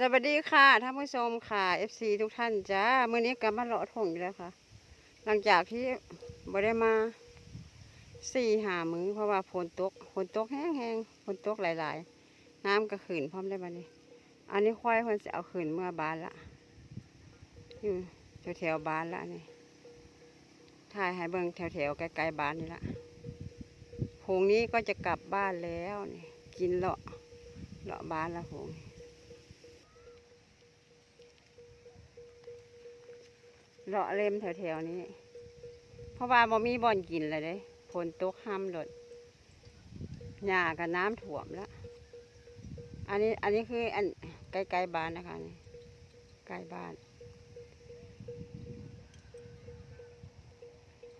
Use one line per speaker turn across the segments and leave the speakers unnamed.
สวัสดีค่ะท่านผู้ชมค่ะ FC ทุกท่านจ้าเมื้อนี้กลับมาเลาะถงอีกแล้วค่ะ หลังจากที่บ่ได้มาสี่หามือเพราะว่าฝนตกฝนตกแห้งๆฝนตกหลาย ๆ น้ำก็ขืนพร้อมได้บัดนี้อันนี้ควายเพิ่นจะเอาขืนเมื่อบานละอยู่แถวๆบ้านละนี่ถ่ายให้เบิ่งแถวๆใกลๆบ้านนี่ละพงนี้ก็จะกลับบ้านแล้วนี่กินเลาะเลาะบ้านละพง เลาะเล็มแถวๆนี้ เพราะว่าบ่มีบ่อนกินเลยเด้ฝนตกห้ำหลดหญ้ากับน้ำท่วมแล้ว อันนี้อันนี้คืออันใกล้ๆบ้านนะคะนี่ใกล้บ้าน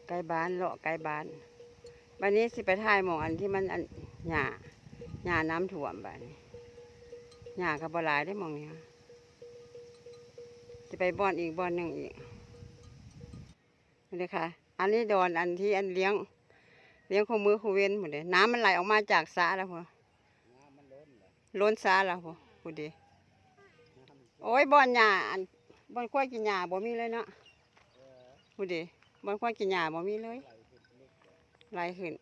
ใกล้บ้านเลาะใกล้บ้านวันนี้สิไปถ่ายหมองอันที่มันอันหญ้าหญ้าน้ำท่วมบ้านหญ้ากับบหลายได้มองนี้ค่ะจะไปบ่อนอีกบ่อนหนึ่งอีก นี่ค่ะ อันนี้ดอนอันที่อันเลี้ยง เลี้ยงของมือของเว้นหมดเลยน้ำมันไหลออกมาจากสระแล้วพอล้นสระแล้วพอพูดดีโอ้ยบอนหญ้าอันบอนควายกินหญ้าบ่มีเลยเนาะพูดดีบอนควายกินหญ้าบ่มีเลยไหลขึ้น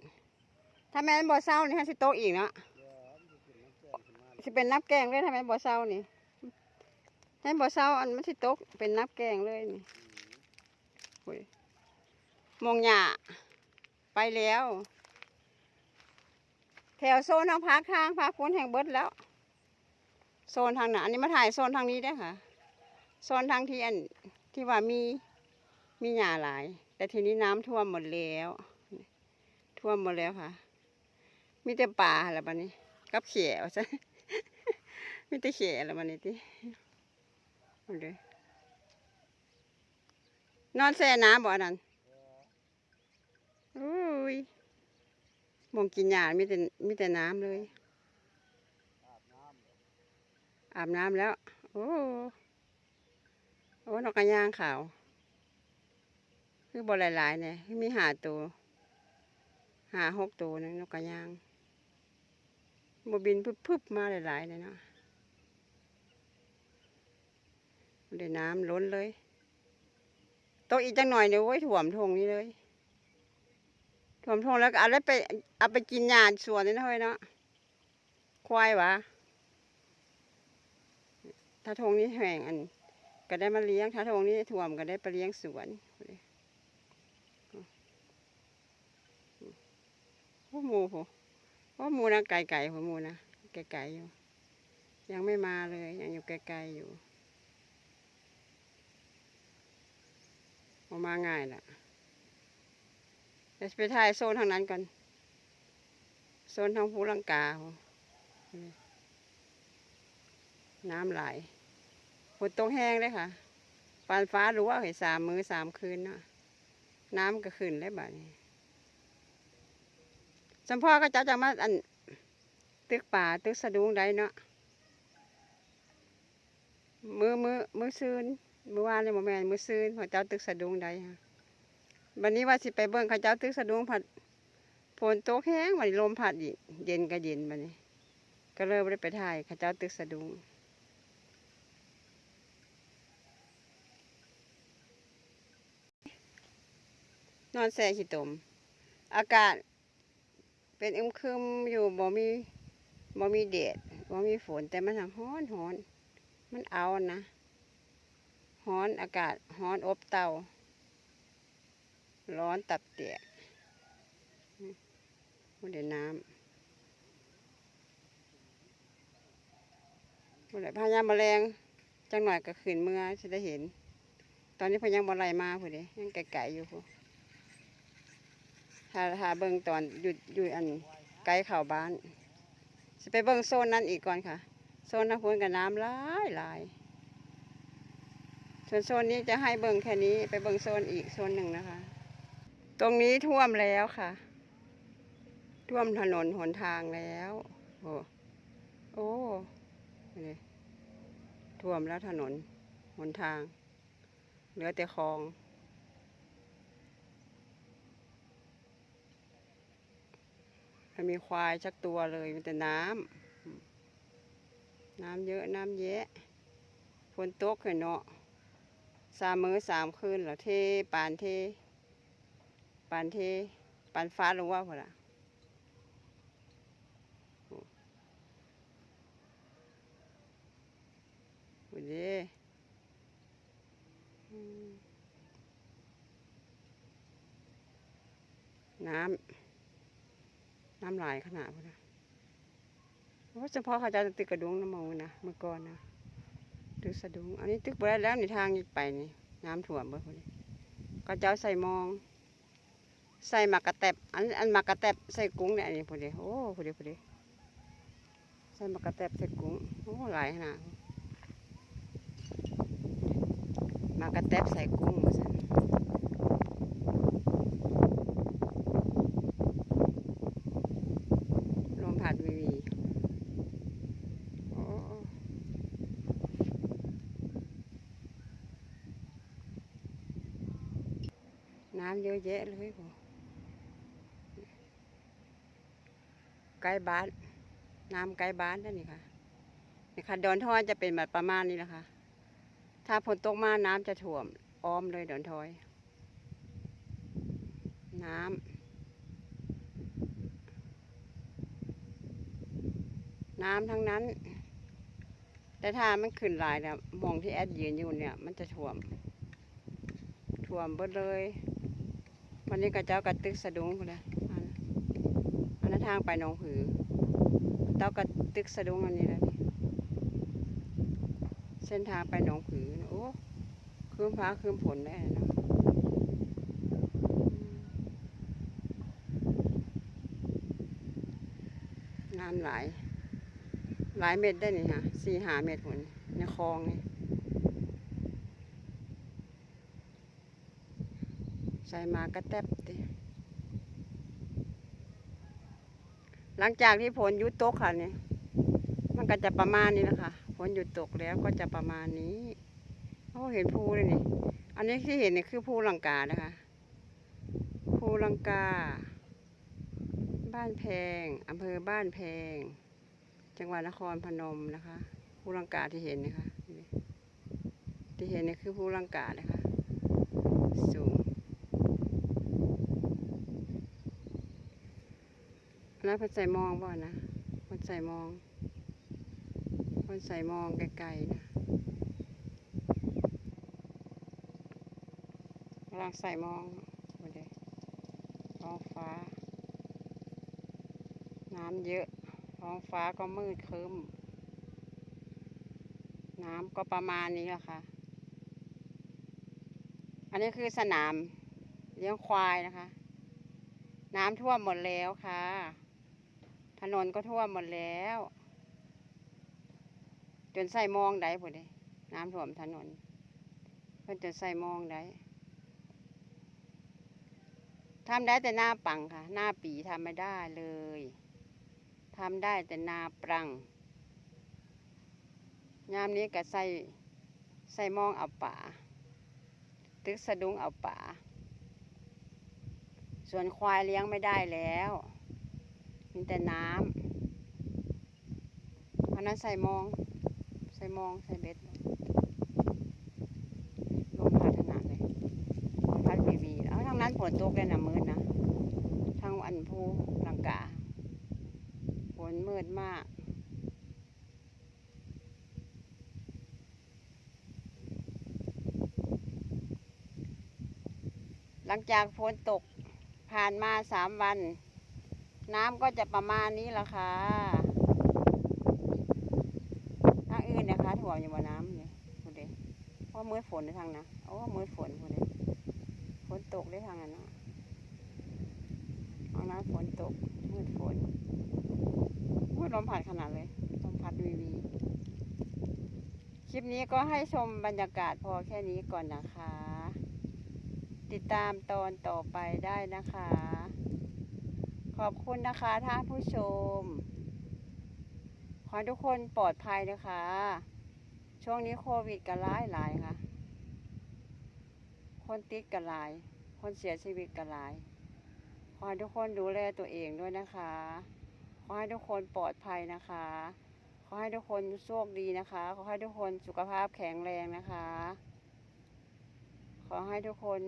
ถ้าแม่นบ่เศร้านี่ฮะสิโตกอีกเนาะสิเป็นนับแกงเลยถ้าแม่นบ่เศร้านี่ถ้าแม่นบ่เศร้าอันมันสิโตกเป็นนับแกงเลยนี่ มองหญ้าไปแล้ว แถวโซนทางพักทางพักพ้นแห่งเบิดแล้ว โซนทางไหนอันนี้มาถ่ายโซนทางนี้ได้ค่ะ โซนทางที่อันที่ว่ามีมีหญ้าหลาย แต่ทีนี้น้ำท่วมหมดแล้ว ท่วมหมดแล้วค่ะ มีแต่ป่าแล้วบัดนี้ กับเขียวซะมีแต่เขียวแล้วบัดนี้ที่นอนแช่น้ำบ่อนั้น อุ้ยมองกินหญ้ามีแต่มีแต่น้ำเลย อาบน้ำแล้ว โอ้โอ้นกกระย่างขาว คือบอหลายๆเนี่ยมีหาตัวหาหกตัวนึงนกกระย่างบบินพึบๆมาหลายๆเลยเนาะเดี๋ยวน้ำล้นเลยโตกอีกจังหน่อยเนี่ยโอ้ยถ่วมทงนี้เลย ถ่วมทงแล้วก็เอาแล้วไปเอาไปกินหญ้าสวนนี่นะเฮ้ยเนาะควายวะถ้าทงนี้แห้งอัน ก็ได้มาเลี้ยงถ้าทงนี้ถ่วมก็ได้ไปเลี้ยงสวนโอ้หมูโหโอ้หมูนะไก่ไก่หัวหมูนะไก่ไก่อยู่ ยังไม่มาเลยยังอยู่ไกลๆอยู่ออกมาง่ายล่ะ ดี๋ยวไปถ่ายโซนทางนั้นก่อน โซนทางภูลังกา น้ำไหลฝนตกแห้งเลยค่ะปานฟ้ารู้ว่าเห็นสามมือสามคืนเนาะน้ำก็ขึ้นเลยบ่านี้สมพ่อก็จะจะมาอันตึกป่าตึกสะดุงได้เนาะมือมือมือซืนมือวานเลยโมแมนมือซืนพอเจ้าตึกสะดุงได้ค่ะ วันนี้ว่าสิไปเบิ่งเขาเจ้าตึกสะดุ้งผัดฝนตกแห้งวันนี้ลมพัดอีกเย็นก็เย็นบัดนี้ ก็เลยบ่ได้ไปถ่ายเขาเจ้าตึกสะดุ้งนอนแช่ขี้ตม อากาศ เป็นอึมครึมอยู่บ่มีบ่มีแดดบ่มีฝนแต่มันห้อนร้อน มันเอานะร้อนอากาศร้อนอบเตา ร้อนตับเตะมันเดี๋ยวน้ำมันเดี๋ยวพญาแมลงจังหน่อยก็ขืนเมื่อจะได้เห็น ตอนนี้พญาบอลไลมาผู้เดียังไก่ๆอยู่ผู้ถ้าถ้าเบิ่งตอนหยุดอยู่อันไกลเข่าบ้านจะไปเบิ่งโซนนั้นอีกก่อนค่ะ โซนนั้นพูนกับน้ำลายลายส่วนโซนนี้จะให้เบิ่งแค่นี้ไปเบิ่งโซนอีกโซนหนึ่งนะคะ ตรงนี้ท่วมแล้วค่ะ ท่วมถนนหนทางแล้ว โอ้โอ้ท่วมแล้วถนนหนทาง เหลือแต่คลอง ไม่มีควายสักตัวเลยมีแต่น้ำ น้ำเยอะน้ำแยะฝนตกเห็นเนาะสามมื้อสามคืนแล้วเทปานเทานเทปานฟ้าลงว่าพุ่นล่ะโอ้พุ่นเด้น้ำ น้ำไหลายขนาดพุ่นนะโอ้เฉพาะเขาจะตึกกระดุงน้ำมองนะเมื่อก่อนนะตึกสะดุง อันนี้ตึกได้แล้วในทางนี้ไปนี่ น้ำท่วมเบิดพอดีก็เจ้าใส่มอง ใส่หมากกระแตบอันอันหมากกระแตบใส่กุ้งเนี่ยอันนี้พอดีโอ้พอดีพอดีใส่หมากกระแตบใส่กุ้งโอ้หลายขนาดหมากกระแตบใส่กุ้งว่าซั่นลมพัดวีวีน้ำเยอะแยะเลยผม ใกล้บ้าน น้ำใกล้บ้านนั่นนี่ค่ะนี่ค่ะดอนทอยจะเป็นแบบประมาณนี้แหละค่ะถ้าฝนตกมาน้ำจะท่วม อ้อมเลยดอนทอย น้ำน้ำทั้งนั้น แต่ถ้ามันขึ้นหลายเนี่ยมองที่แอดยืนอยู่เนี่ย มันจะท่วม ท่วมเบิดเลย วันนี้ก็เจ้ากระตึกสะดุ้งเลย ทางไปหนองผือเจ้ากระตึกสะดุ้งอันนี้แหละนี่เส้นทางไปหนองผือโอ้คืมฟ้าคืมฝนได้เนะน้ำหลายหลายเม็ดได้นี่ค่ะสี่หาเม็ดผลในคลองนี่ใส่มากระแตบติ หลังจากที่ฝนหยุดตกค่ะเนี่ยมันก็จะประมาณนี้นะคะฝนหยุดตกแล้วก็จะประมาณนี้โอ้เห็นภูเลยนี่ อันนี้ที่เห็นนี่คือภูลังกานะคะภูลังกา บ้านแพงอำเภอบ้านแพง จังหวัดนครพนมนะคะภูลังกาที่เห็นนะคะที่เห็นนี่คือภูลังกานะคะสูง แล้วเพิ่นใส่มองบ่นะพิ่นใส่มองพิ่นใส่มองไกลๆนะกำลังใส่มองบ่ได้ท้องฟ้า น้ำเยอะท้องฟ้าก็มืดครึ้ม น้ำก็ประมาณนี้แหละค่ะ อันนี้คือสนามเลี้ยงควายนะคะ น้ำท่วมหมดแล้วค่ะ นนก็ท่วมหมดแล้ว จนใส่มองได้พอดีน้ำท่วมถนน เพิ่นจนใส่มองได้ทำได้แต่หน้าปังค่ะ หน้าปีทำไม่ได้เลยทำได้แต่หน้าปรัง ยามนี้ก็ใส่ใส่มองเอาป่า ตึกสะดุ้งเอาป่า ส่วนควายเลี้ยงไม่ได้แล้ว มีแต่น้ำเพราะนั้นใส่มอง ใส่มองใส่เบ็ดลมพัดขนาดเลยพัดวีวีเอาทางนั้นฝนตกเลยนะมืดนะทางอันภูลังกาฝนมืดมากหลังจากฝนตกผ่านมาสามวัน น้ำก็จะประมาณนี้ละค่ะทางอื่นนะคะถ่วอยู่บนน้ำเนี่ยพูดเดเพราะมืดฝนในทางนะโอ้มืดฝนพูดเดฝนตกได้ทางนั้นนะเอานะฝนตกมืดฝนมืดลมพัดขนาดเลยลมพัดวีวีคลิปนี้ก็ให้ชมบรรยากาศพอแค่นี้ก่อนนะคะ ติดตามตอนต่อไปได้นะคะ ขอบคุณนะคะท่านผู้ชม ขอให้ทุกคนปลอดภัยนะคะ ช่วงนี้โควิดกันหลายหลายค่ะ คนติดกันหลาย คนเสียชีวิตกันหลาย ขอให้ทุกคนดูแลตัวเองด้วยนะคะ ขอให้ทุกคนปลอดภัยนะคะ ขอให้ทุกคนโชคดีนะคะ ขอให้ทุกคนสุขภาพแข็งแรงนะคะ ขอให้ทุกคน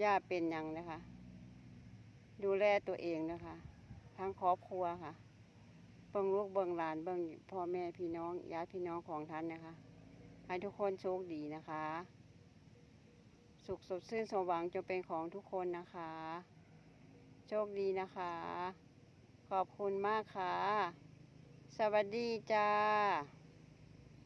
อย่าเป็นยังนะคะ ดูแลตัวเองนะคะ ทั้งครอบครัวค่ะเบิ่งลูกเบิ่งหลานเบิ่งพ่อแม่พี่น้องญาติพี่น้องของท่านนะคะ ให้ทุกคนโชคดีนะคะ สุขสดชื่นสมหวังจงเป็นของทุกคนนะคะ โชคดีนะคะ ขอบคุณมากค่ะ สวัสดีจ้า